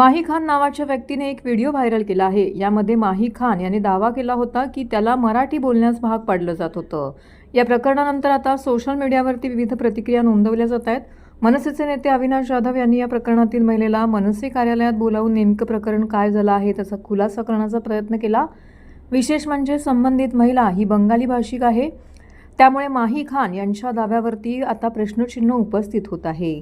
माही खान नावाच्या व्यक्तीने एक व्हिडिओ व्हायरल केला आहे. यामध्ये माही खान याने दावा केला होता की त्याला मराठी बोलण्यास भाग पाडलं जात होतं. या प्रकरणानंतर आता सोशल मीडियावरती विविध प्रतिक्रिया नोंदवल्या जात आहेत. मनसेचे नेते अविनाश जाधव यांनी या प्रकरणातील महिलेला मनसे कार्यालयात बोलावून नेमकं प्रकरण काय झालं आहे त्याचा खुलासा करण्याचा प्रयत्न केला. विशेष म्हणजे संबंधित महिला ही बंगाली भाषिक आहे. त्यामुळे माही खान यांच्या दाव्यावरती आता प्रश्नचिन्ह उपस्थित होत आहे.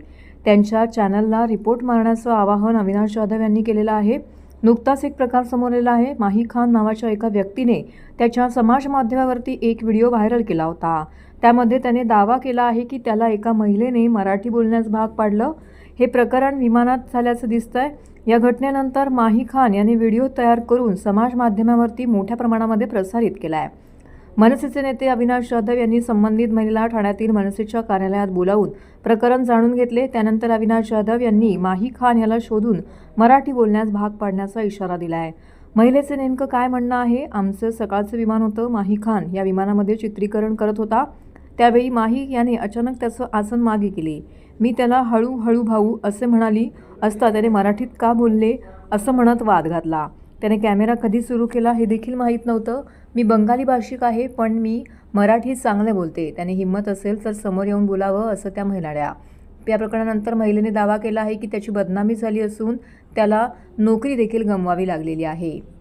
त्यांच्या चॅनलला रिपोर्ट मारण्याचं आवाहन अविनाश जाधव यांनी केलेलं आहे. नुकताच एक प्रकार समोर आलेला आहे. माही खान नावाच्या एका व्यक्तीने त्याच्या समाज माध्यमावरती एक व्हिडिओ व्हायरल केला होता. त्यामध्ये त्याने दावा केला आहे की त्याला एका महिलेने मराठी बोलण्यास भाग पाडलं. हे प्रकरण विमानात झाल्याचं दिसतंय. या घटनेनंतर माही खान यांनी व्हिडिओ तयार करून समाज माध्यमावरती मोठ्या प्रमाणामध्ये प्रसारित केला आहे मनसेचे नेते अविनाश जाधव यांनी संबंधित महिला ठाण्यातील मनसेच्या कार्यालयात बोलावून प्रकरण जाणून घेतले. त्यानंतर अविनाश जाधव यांनी माही खान याला शोधून मराठी बोलण्यास भाग पाडण्याचा इशारा दिला आहे महिलेचे नेमकं काय म्हणणं आहे? आमचं सकाळचं विमान होतं माही खान या विमानामध्ये चित्रीकरण करत होता. त्यावेळी माही याने अचानक त्याचं आसन मागे केले. मी त्याला हळूहळू भाऊ असे म्हणाली असता त्याने मराठीत का बोलले? असं म्हणत वाद घातला. त्याने कॅमेरा कधी सुरू केला हे देखील माहीत नव्हतं. मी बंगाली भाषिक आहे पण मी मराठी चांगले बोलते. त्याने हिंमत असेल तर समोर येऊन बोलावं असं त्या म्हणाल्या. या प्रकरणानंतर महिलेने दावा केला आहे की त्याची बदनामी झाली असून त्याला नोकरी देखील गमवावी लागलेली आहे.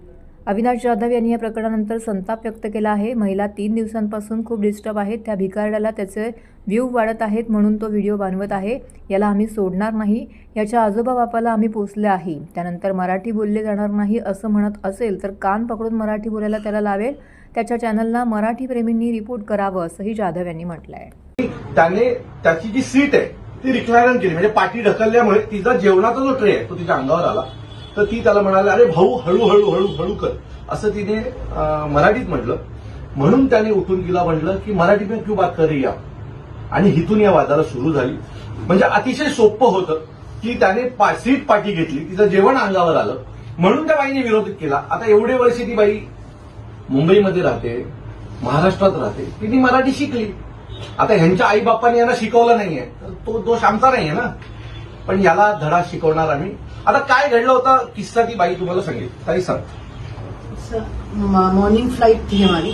अविनाश जाधव यांनी या प्रकरणानंतर संताप व्यक्त केला आहे. महिला तीन दिवसांपासून खूप डिस्टर्ब आहेत. त्या भिकारड्याला त्याचे व्ह्यू वाढत आहेत म्हणून तो व्हिडिओ बनवत आहे. याला आम्ही सोडणार नाही. याच्या आजोबा बापाला आम्ही पोचले आहे. त्यानंतर मराठी बोलले जाणार नाही असं म्हणत असेल तर कान पकडून मराठी बोलायला त्याला लावेल. त्याच्या चॅनलला मराठी प्रेमींनी रिपोर्ट करावं असंही जाधव यांनी म्हटलं आहे त्याने त्याची जी सीट आहे ती रिक्लायरन केली. म्हणजे पाठी ढकलल्यामुळे तिचा जेवणाचा जो ट्रे आहे तो तिच्या अंगावर आला. तर ती त्याला म्हणाली अरे भाऊ हळूहळू हळू हळू कर. असं तिने मराठीत म्हटलं. म्हणून त्याने उठून तिला म्हटलं की मराठी में क्यू बात कर या आणि हिथून या वादाला सुरू झाली. म्हणजे अतिशय सोपं होतं की त्याने पा- सीट पाठी घेतली तिचं जेवण अंगावर आलं. म्हणून त्या बाईने विरोध केला. आता एवढे वर्ष ती बाई मुंबईमध्ये राहते महाराष्ट्रात राहते. तिने मराठी शिकली. आता ह्यांच्या आई बापांनी यांना शिकवलं नाहीये. तर तो दोष आमचा नाहीये ना. पण याला धडा शिकवणार आम्ही. आता काय घडलं होतं? किस्सा ती बाई तुम्हाला सांगेल. काही सांग. मॉर्निंग फ्लाईट थी हमारी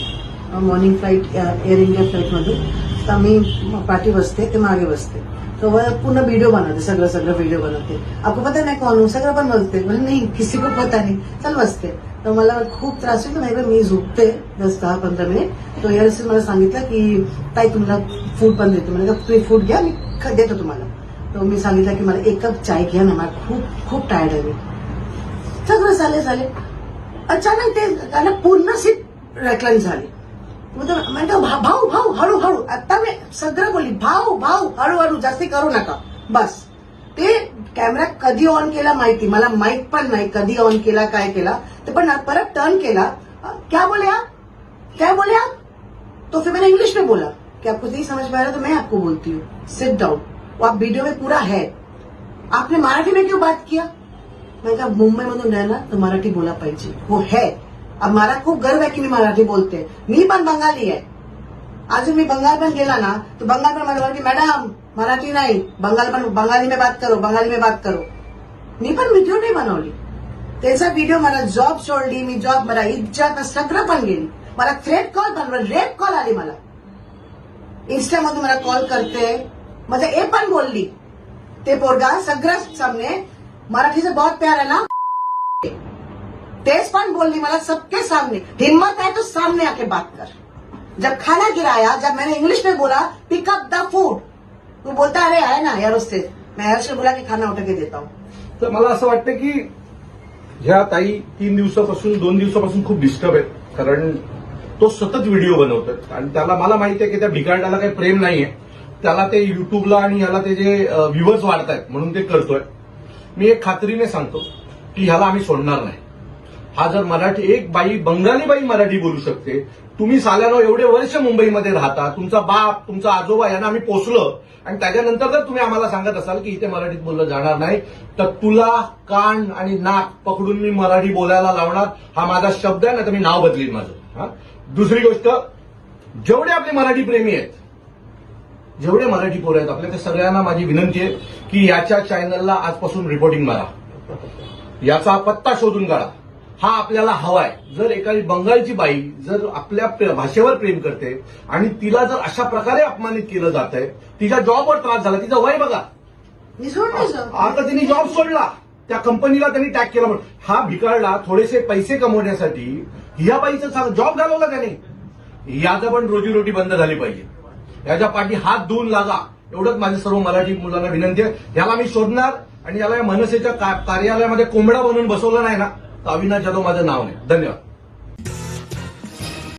मॉर्निंग फ्लाईट एअर इंडिया फ्लाईटमधून तर आम्ही पाठी बसते ते मागे बसते. तो वह पूर्ण व्हिडिओ बनवते सगळं सगळं व्हिडिओ बनवते. आपको पता नाही कौन सगळं पण बोलते म्हणजे नाही किसी को पता नाही. चल बसते. तर मला खूप त्रास होतो नाही मी झोपते दस दहा पंधरा मिनिट. तो यावेळेस मला सांगितलं की ताई तुम्हाला फूड पण देतो. म्हणजे तुम्ही फूड घ्या मी देतो तुम्हाला. तर मी सांगितलं की मला एक कप चाय घ्या ना मला खूप खूप टायर्ड आहे सगळं झाले झाले. अचानक ते त्याला पूर्ण सीट रेकलन झाली. म्हणतो भाऊ भाऊ हळूहळू आता मी सगळं बोलली भाऊ भाऊ हळूहळू जास्ती करू नका. बस. ते कॅमेरा कधी ऑन केला माहिती मला माहीत पण नाही कधी ऑन केला काय केला. ते पण परत टर्न केला. क्या बोले आप? क्या बोले आप? तो फिर मैंने इंग्लिश में बोला कि आपको नहीं समझ में आ रहा तो मैं आपको बोलती हूँ. सिट डाउन वो आप वीडियो में पूरा है। आपने मराठी में क्यों बात किया? मैं कहा, मुंबई मधून राहिला तर मराठी बोला पाहिजे। वो है। अब मला खूप गर्व आहे की मी मराठी बोलते. मी पण बंगाली आहे. अजून मी बंगाल पण गेला ना, तर बंगाल मला म्हणते मॅडम, मराठी नाही. बंगाल पण, बंगाली में बात करो, बंगाली में बात करो. मी पण व्हिडिओ नाही बनवली. त्यांचा व्हिडिओ मला जॉब सोडली, मी जॉब मला इज़्ज़त, सगळं पण गेली. मला थ्रेट कॉल पण रेप कॉल आली मला. इन्स्टामधून मला कॉल करते. म्हणजे ए पण बोलली ते पोरगा सगळं सामने मराठीचं बहुत प्यार आहे ना? तेज पण बोलली मला सबके सामने। हिम्मत है तो सामने आके बात कर। जब खाना गिराया जब मैंने इंग्लिश में बोला पिकअप द फूड तू बोलता अरे आहे ना यार उससे। मैं हर्ष बोला की खाना उठा के देता हूँ. तर मला असं वाटतं की ह्या ताई तीन दिवसापासून दोन दिवसापासून खूप डिस्टर्ब आहेत. कारण तो सतत व्हिडिओ बनवतोय. आणि त्याला मला माहिती आहे की त्या भिकारड्याला काही प्रेम नाहीये. त्याला ते युट्यूबला आणि ह्याला ते जे व्ह्युअर्स वाढतायत म्हणून ते करतोय. मी एक खात्रीने सांगतो की ह्याला आम्ही सोडणार नाही. हा जर मराठी एक बाई बंगाली बाई मराठी बोलू शकते तुम्ही साल्यानो एवढे वर्ष मुंबईमध्ये राहता तुमचा बाप तुमचा आजोबा यांना आम्ही पोचलो आणि त्याच्यानंतर जर तुम्ही आम्हाला सांगत असाल की इथे मराठीत बोललं जाणार नाही तर तुला कान आणि नाक पकडून मी मराठी बोलायला लावणार हा माझा शब्द आहे ना तर मी नाव बदलीन माझं. हा? दुसरी गोष्ट जेवढे आपले मराठी प्रेमी आहेत जेवढे मराठी पोरं आहेत आपल्या त्या सगळ्यांना माझी विनंती आहे की याच्या चॅनलला आजपासून रिपोर्टिंग मारा. याचा पत्ता शोधून काढा. हा आपल्याला हवाय. जर एखादी बंगालची बाई जर आपल्या भाषेवर प्रेम करते आणि तिला जर अशा प्रकारे अपमानित केलं जात आहे तिच्या जॉबवर त्रास झाला तिचं वय बघा. आता तिने जॉब सोडला. त्या कंपनीला त्यांनी टॅग केला म्हणून. हा भिकारला थोडेसे पैसे कमवण्यासाठी या बाईचं जॉब घालवला त्याने याचा पण रोजीरोटी बंद झाली पाहिजे. याच्या पाठी हात धुवून लागा एवढंच माझ्या सर्व मराठी मुलांना विनंती आहे. याला मी शोधणार आणि याला या मनसेच्या का- कार्यालयामध्ये कोंबडा बनवून बसवलं नाही ना तर अविनाश जाधव माझं नाव नाही. धन्यवाद.